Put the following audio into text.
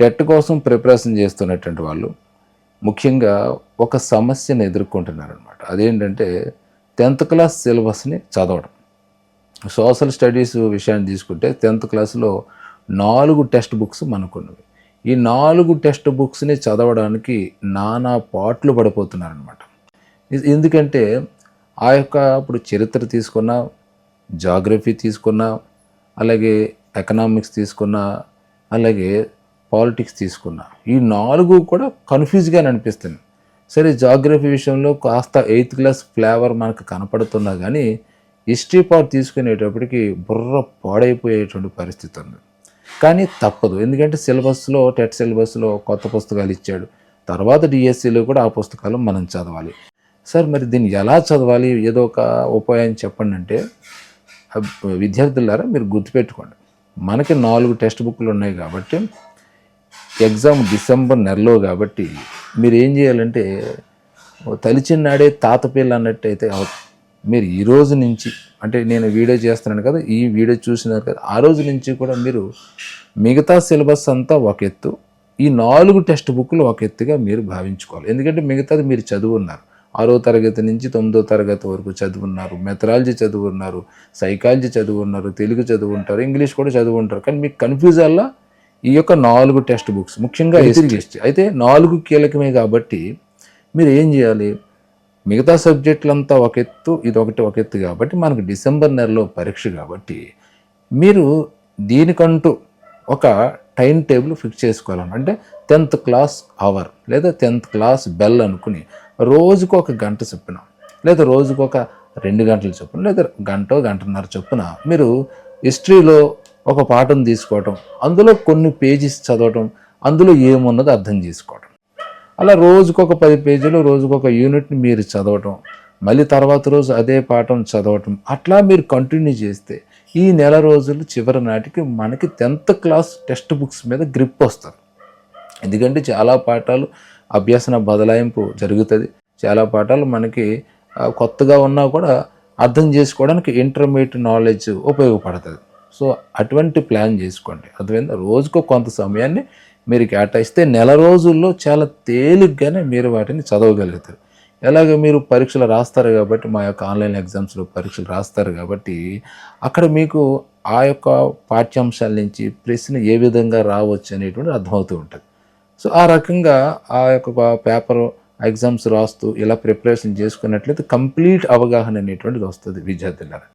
TET కోసం preparation చేస్తున్నటువంటి వాళ్ళు ముఖ్యంగా ఒక సమస్యను ఎదుర్కొంటున్నారనమాట అదేంటంటే టెన్త్ క్లాస్ సిలబస్ని చదవడం. సోషల్ స్టడీస్ విషయాన్ని తీసుకుంటే టెన్త్ క్లాస్లో నాలుగు టెక్స్ట్ బుక్స్ మనకున్నవి. ఈ నాలుగు టెక్స్ట్ బుక్స్ని చదవడానికి నానా పాట్లు పడిపోతున్నారనమాట ఎందుకంటే ఆ యొక్క ఇప్పుడు చరిత్ర తీసుకున్నా జాగ్రఫీ తీసుకున్నా అలాగే ఎకనామిక్స్ తీసుకున్నా అలాగే పాలిటిక్స్ తీసుకున్నా. ఈ నాలుగు కూడా కన్ఫ్యూజ్గా అనిపిస్తుంది సరే జాగ్రఫీ విషయంలో కాస్త ఎయిత్ క్లాస్ ఫ్లేవర్ మనకు కనపడుతున్నా కానీ హిస్టరీ పార్ట్ తీసుకునేటప్పటికి బుర్ర పాడైపోయేటువంటి పరిస్థితి ఉంది. కానీ తప్పదు. ఎందుకంటే సిలబస్లో టెట్ సిలబస్లో కొత్త పుస్తకాలు ఇచ్చాడు. తర్వాత డిఎస్సిలో కూడా ఆ పుస్తకాలు మనం చదవాలి. సార్ మరి దీన్ని ఎలా చదవాలి? ఏదో ఒక ఉపాయం చెప్పండి అంటే విద్యార్థులారా మీరు గుర్తుపెట్టుకోండి. మనకి నాలుగు టెక్స్ట్ బుక్లు ఉన్నాయి కాబట్టి ఎగ్జామ్ డిసెంబర్ నెలలో కాబట్టి మీరు ఏం చేయాలంటే ఓ తలిచినాడే తాత పిల్ల అన్నట్టయితే మీరు ఈ రోజు నుంచి అంటే నేను వీడియో చేస్తున్నాను కదా ఈ వీడియో చూసినారు కదా ఆ రోజు నుంచి కూడా మీరు మిగతా సిలబస్ అంతా ఒక ఎత్తు ఈ నాలుగు టెక్స్ట్ బుక్లు ఒక ఎత్తుగా మీరు భావించుకోవాలి. ఎందుకంటే మిగతాది మీరు చదువున్నారు. ఆరో తరగతి నుంచి తొమ్మిదో తరగతి వరకు చదువున్నారు మెథరాలజీ చదువున్నారు సైకాలజీ చదువున్నారు తెలుగు చదువుంటారు ఇంగ్లీష్ కూడా చదువుంటారు. కానీ మీకు కన్ఫ్యూజ్ అలా ఈ యొక్క నాలుగు టెక్స్ట్ బుక్స్ ముఖ్యంగా హిస్టరీ అయితే నాలుగు కీలకమే కాబట్టి మీరు ఏం చేయాలి? మిగతా సబ్జెక్టులంతా ఒక ఎత్తు ఇది ఒకటి ఒక ఎత్తు కాబట్టి మనకు డిసెంబర్ నెలలో పరీక్ష కాబట్టి మీరు దీనికంటూ ఒక టైం టేబుల్ ఫిక్స్ చేసుకోవాలని అంటే టెన్త్ క్లాస్ అవర్ లేదా టెన్త్ క్లాస్ బెల్ అనుకుని రోజుకు ఒక గంట చొప్పున లేదా రోజుకు ఒక రెండు గంటల చొప్పున లేదా గంట గంటన్నర చొప్పున మీరు హిస్టరీలో ఒక పాఠం తీసుకోవటం అందులో కొన్ని పేజీస్ చదవటం అందులో ఏమున్నదో అర్థం చేసుకోవటం. అలా రోజుకొక పది పేజీలు రోజుకొక యూనిట్ని మీరు చదవటం మళ్ళీ తర్వాత రోజు అదే పాఠం చదవటం అట్లా మీరు కంటిన్యూ చేస్తే ఈ నెల రోజులు చివరి నాటికి మనకి టెన్త్ క్లాస్ టెక్స్ట్ బుక్స్ మీద గ్రిప్ వస్తారు. ఎందుకంటే చాలా పాఠాలు అభ్యసన బదలాయింపు జరుగుతుంది. చాలా పాఠాలు మనకి కొత్తగా ఉన్నా కూడా అర్థం చేసుకోవడానికి ఇంటర్మీడియట్ నాలెడ్జ్ ఉపయోగపడుతుంది. సో అటువంటి ప్లాన్ చేసుకోండి. అర్థమైందా? రోజుకో కొంత సమయాన్ని మీరు కేటాయిస్తే నెల రోజుల్లో చాలా తేలిగ్గానే మీరు వాటిని చదవగలుగుతారు. ఎలాగ మీరు పరీక్షలు రాస్తారు కాబట్టి మా యొక్క ఆన్లైన్ ఎగ్జామ్స్లో పరీక్షలు రాస్తారు కాబట్టి అక్కడ మీకు ఆ యొక్క పాఠ్యాంశాల నుంచి ప్రశ్న ఏ విధంగా రావచ్చు అనేటువంటి అర్థమవుతూ ఉంటుంది. సో ఆ రకంగా ఆ యొక్క పేపర్ ఎగ్జామ్స్ రాస్తూ ఇలా ప్రిపరేషన్ చేసుకున్నట్లయితే కంప్లీట్ అవగాహన అనేటువంటిది వస్తుంది విద్యార్థులారా.